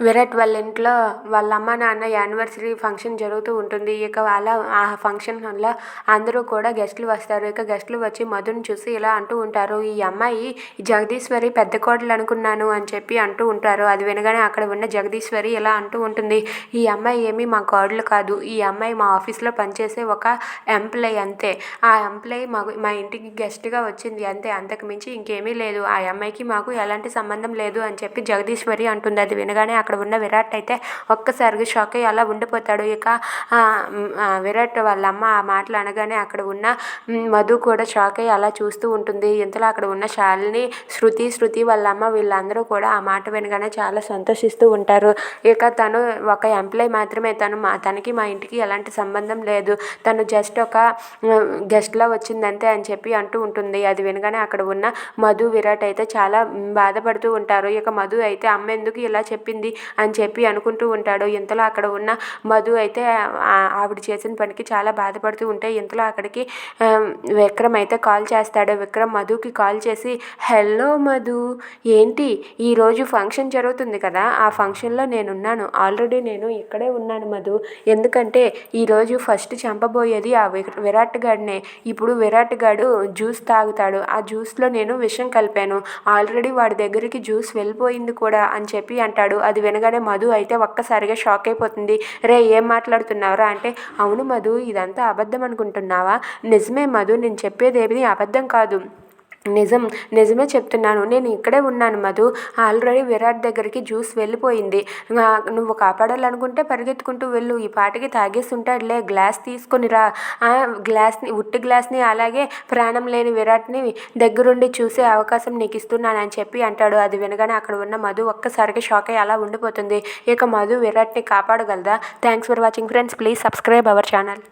విరాట్ వాళ్ళ ఇంట్లో వాళ్ళ అమ్మ నాన్న యానివర్సరీ ఫంక్షన్ జరుగుతూ ఉంటుంది. ఇక వాళ్ళ ఆ ఫంక్షన్ వల్ల అందరూ కూడా గెస్ట్లు వస్తారు. ఇక గెస్ట్లు వచ్చి మధుని చూసి ఇలా అంటూ ఉంటారు. ఈ అమ్మాయి జగదీశ్వరి పెద్ద కోడలు అనుకున్నాను అని చెప్పి అంటూ ఉంటారు. అది వినగానే అక్కడ ఉన్న జగదీశ్వరి ఇలా అంటూ ఉంటుంది. ఈ అమ్మాయి ఏమి మా కోడలు కాదు. ఈ అమ్మాయి మా ఆఫీస్లో పనిచేసే ఒక ఎంప్లాయ్ అంతే. ఆ ఎంప్లాయ్ మా మా ఇంటికి గెస్ట్గా వచ్చింది అంతే. అంతకు మించి ఇంకేమీ లేదు. ఆ అమ్మాయికి మాకు ఎలాంటి సంబంధం లేదు అని చెప్పి జగదీశ్వరి అంటుంది. అది వినగానే అక్కడ ఉన్న విరాట్ అయితే ఒక్కసారిగా షాక్ అయ్యి అలా ఉండిపోతాడు. ఇక విరాట్ వాళ్ళ అమ్మ ఆ మాటలు అనగానే అక్కడ ఉన్న మధు కూడా షాక్ అయ్యి అలా చూస్తూ ఉంటుంది. ఇంతలో అక్కడ ఉన్న శాలిని శృతి శృతి వాళ్ళ అమ్మ వీళ్ళందరూ కూడా ఆ మాట వినగానే చాలా సంతోషిస్తూ ఉంటారు. ఇక తను ఒక ఎంప్లాయ్ మాత్రమే. తను మా తనకి మా ఇంటికి ఎలాంటి సంబంధం లేదు. తను జస్ట్ ఒక గెస్ట్లా వచ్చిందంతే అని చెప్పి అంటూ ఉంటుంది. అది వినగానే అక్కడ ఉన్న మధు విరాట్ అయితే చాలా బాధపడుతూ ఉంటారు. ఇక మధు అయితే అమ్మ ఎందుకు ఇలా చెప్పింది? అని చెప్పి అనుకుంటూ ఉంటాడు. ఇంతలో అక్కడ ఉన్న మధు అయితే ఆవిడ చేసిన పనికి చాలా బాధపడుతూ ఉంటే ఇంతలో అక్కడికి విక్రమ్ అయితే కాల్ చేస్తాడు. విక్రమ్ మధుకి కాల్ చేసి హలో మధు ఏంటి? ఈరోజు ఫంక్షన్ జరుగుతుంది కదా? ఆ ఫంక్షన్లో నేనున్నాను. ఆల్రెడీ నేను ఇక్కడే ఉన్నాను మధు. ఎందుకంటే ఈరోజు ఫస్ట్ చంపబోయేది ఆ విరాట్ గాడినే. ఇప్పుడు విరాట్ గాడు జ్యూస్ తాగుతాడు. ఆ జ్యూస్లో నేను విషం కలిపాను. ఆల్రెడీ వాడి దగ్గరికి జ్యూస్ వెళ్ళిపోయింది కూడా అని చెప్పి అంటాడు. అది వినగానే మధు అయితే ఒక్కసారిగా షాక్ అయిపోతుంది. రే ఏం మాట్లాడుతున్నావురా? అంటే అవును మధు ఇదంతా అబద్ధం అనుకుంటున్నావా? నిజమే మధు నేను చెప్పేది ఏమీ అబద్ధం కాదు. నిజం నిజమే చెప్తున్నాను. నేను ఇక్కడే ఉన్నాను మధు. ఆల్రెడీ విరాట్ దగ్గరికి జ్యూస్ వెళ్ళిపోయింది. నువ్వు కాపాడాలనుకుంటే పరిగెత్తుకుంటూ వెళ్ళు. ఈ పాటికి తాగేసి ఉంటాడులే గ్లాస్ తీసుకొని రా. గ్లాస్ని ఉట్టి గ్లాస్ని అలాగే ప్రాణం లేని విరాట్ని దగ్గరుండి చూసే అవకాశం నీకు ఇస్తున్నానని చెప్పి అంటాడు. అది వినగానే అక్కడ ఉన్న మధు ఒక్కసారిగా షాక్ అయ్యి అలా ఉండిపోతుంది. ఇక మధు విరాట్ని కాపాడగలదా? Thanks for watching friends please subscribe our channel